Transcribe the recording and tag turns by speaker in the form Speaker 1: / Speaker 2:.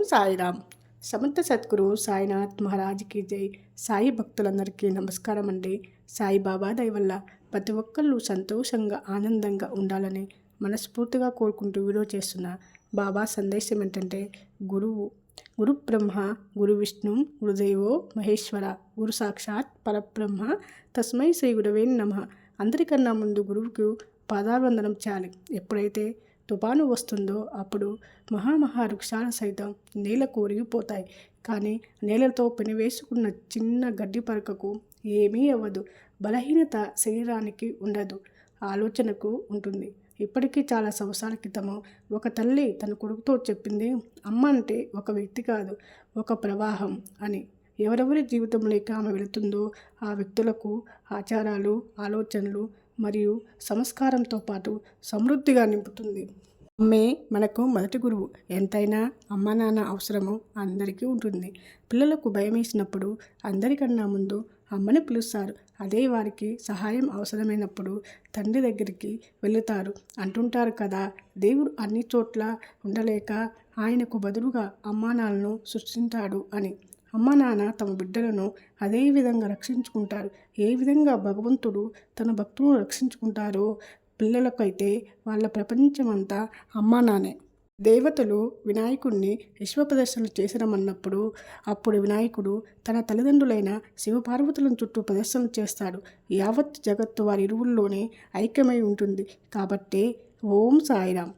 Speaker 1: ఓం సాయిరామ్ సమర్థ సద్గురు సాయినాథ్ మహారాజ్కి జై సాయి భక్తులందరికీ నమస్కారం అండి సాయిబాబా దయ వల్ల ప్రతి ఒక్కళ్ళు సంతోషంగా ఆనందంగా ఉండాలని మనస్ఫూర్తిగా కోరుకుంటూ విలువ చేస్తున్న బాబా సందేశం ఏంటంటే గురువు గురు బ్రహ్మ గురు విష్ణు గురుదేవో మహేశ్వర గురు సాక్షాత్ పరబ్రహ్మ తస్మై శ్రీ గురవే నమ అందరికన్నా ముందు గురువుకు పాదావందనం చేయాలి ఎప్పుడైతే తుపాను వస్తుందో అప్పుడు మహామహా వృక్షాలు సైతం నేలకు ఒరిగిపోతాయి కానీ నేలతో పెనివేసుకున్న చిన్న గడ్డి పరకకు ఏమీ అవ్వదు బలహీనత శరీరానికి ఉండదు ఆలోచనకు ఉంటుంది ఇప్పటికీ చాలా సంవత్సరాల క్రితము ఒక తల్లి తన కొడుకుతో చెప్పింది అమ్మ అంటే ఒక వ్యక్తి కాదు ఒక ప్రవాహం అని ఎవరెవరి జీవితంలోకి ఆమె వెళుతుందో ఆ వ్యక్తులకు ఆచారాలు ఆలోచనలు మరియు సంస్కారంతో పాటు సమృద్ధిగా నింపుతుంది అమ్మే మనకు మొదటి గురువు ఎంతైనా అమ్మ నాన్న అవసరము అందరికీ ఉంటుంది పిల్లలకు భయం వేసినప్పుడు అందరికన్నా ముందు అమ్మని పిలుస్తారు అదే వారికి సహాయం అవసరమైనప్పుడు తండ్రి దగ్గరికి వెళుతారు అంటుంటారు కదా దేవుడు అన్ని చోట్ల ఉండలేక ఆయనకు బదులుగా అమ్మానాలను సృష్టించాడు అని అమ్మ నాన్న తమ బిడ్డలను అదే విధంగా రక్షించుకుంటారు ఏ విధంగా భగవంతుడు తన భక్తులను రక్షించుకుంటారో పిల్లలకైతే వాళ్ళ ప్రపంచమంతా అమ్మ నానే దేవతలు వినాయకుడిని విశ్వ ప్రదర్శనలు చేసినమన్నప్పుడు అప్పుడు వినాయకుడు తన తల్లిదండ్రులైన శివపార్వతులను చుట్టూ ప్రదర్శనలు చేస్తాడు యావత్ జగత్తు వారి ఇరువుల్లోనే ఐక్యమై ఉంటుంది కాబట్టి ఓం సాయిరామ్